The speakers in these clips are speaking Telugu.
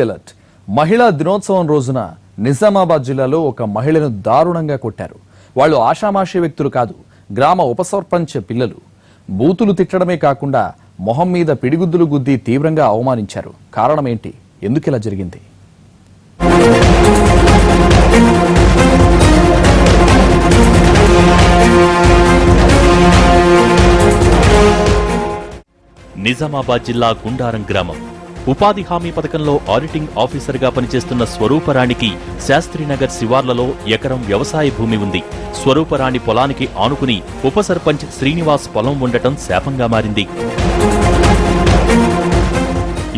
అలర్ట్ మహిళా దినోత్సవం రోజున నిజామాబాద్ జిల్లాలో ఒక మహిళను దారుణంగా కొట్టారు. వాళ్ళు ఆషామాషి వ్యక్తులు కాదు గ్రామ ఉప సర్పంచ్ పిల్లలు. బూతులు తిట్టడమే కాకుండా మొహం మీద పిడిగుద్దులు గుద్ది తీవ్రంగా అవమానించారు. కారణం ఏంటి? ఎందుకు ఇలా జరిగింది? నిజామాబాద్ జిల్లా గుండారం గ్రామం. ఉపాధి హామీ పథకంలో ఆడిటింగ్ ఆఫీసర్గా పనిచేస్తున్న స్వరూపరాణికి శాస్త్రీనగర్ శివార్లలో ఎకరం వ్యవసాయ భూమి ఉంది. స్వరూపరాణి పొలానికి ఆనుకుని ఉప సర్పంచ్ శ్రీనివాస్ పొలం ఉండటం శాపంగా మారింది.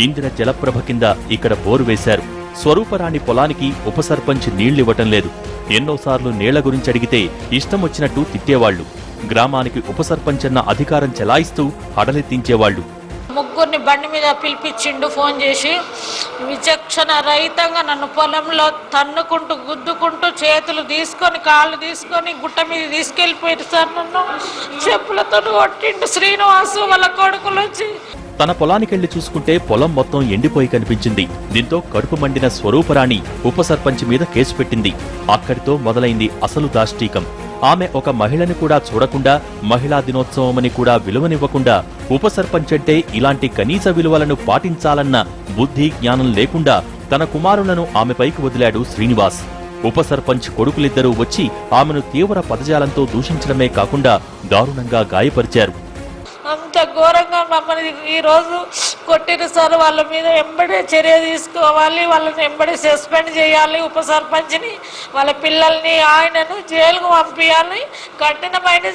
ఇందిర జలప్రభ కింద ఇక్కడ బోరు వేశారు. స్వరూపరాణి పొలానికి ఉప సర్పంచ్ నీళ్ళివ్వటం లేదు. ఎన్నోసార్లు నీళ్ళ గురించి అడిగితే ఇష్టం వచ్చినట్టు తిట్టేవాళ్ళు గ్రామానికి ఉప సర్పంచ్ అన్న అధికారం చెలాయిస్తూ హడలెత్తించేవాళ్ళు ముగ్గురిని బండి మీద పిలిపించిండు ఫోన్ చేసి విచక్షణ రహితంగా నన్ను పొలంలో తన్నుకుంటూ గుద్దుకుంటూ చేతులు తీసుకొని కాళ్ళు తీసుకొని గుట్ట మీద తీసుకెళ్ళిపోయారు సార్ నన్ను. చెప్పులతో కొట్టిండు శ్రీనివాసు వాళ్ళ కొడుకులు వచ్చి తన పొలానికెళ్ళి చూసుకుంటే పొలం మొత్తం ఎండిపోయి కనిపించింది. దీంతో కడుపు మండిన స్వరూపరాణి ఉప సర్పంచ్ మీద కేసు పెట్టింది. అక్కడితో మొదలైంది అసలు దాష్టీకం. ఆమె ఒక మహిళని కూడా చూడకుండా మహిళా దినోత్సవమని కూడా విలువనివ్వకుండా ఉప సర్పంచ్ అంటే ఇలాంటి కనీస విలువలను పాటించాలన్న బుద్ధి జ్ఞానం లేకుండా తన కుమారులను ఆమెపైకి వదిలాడు శ్రీనివాస్. ఉప సర్పంచ్ కొడుకులిద్దరూ వచ్చి ఆమెను తీవ్ర పదజాలంతో దూషించడమే కాకుండా దారుణంగా గాయపరిచారు. అంత ఘోరంగా మమ్మల్ని ఈరోజు కొట్టిన సార్. వాళ్ళ మీద ఎంబడే చర్య తీసుకోవాలి వాళ్ళని ఎంబడే సస్పెండ్ చేయాలి ఉప సర్పంచ్ని వాళ్ళ పిల్లల్ని ఆయనను జైలుకు పంపించాలి కఠినమైన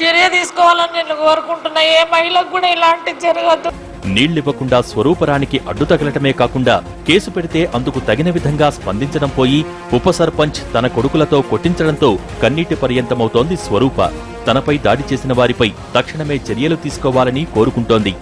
చర్య తీసుకోవాలని నేను కోరుకుంటున్నా. ఏ మహిళకు కూడా ఇలాంటివి జరగద్దు నీళ్ళివ్వకుండా స్వరూపరానికి అడ్డు తగలటమే కాకుండా కేసు పెడితే అందుకు తగిన విధంగా స్పందించడం పోయి ఉప సర్పంచ్ తన కొడుకులతో కొట్టించడంతో కన్నీటి పర్యంతమవుతోంది స్వరూప. తనపై దాడి చేసిన వారిపై తక్షణమే చర్యలు తీసుకోవాలని కోరుకుంటోంది.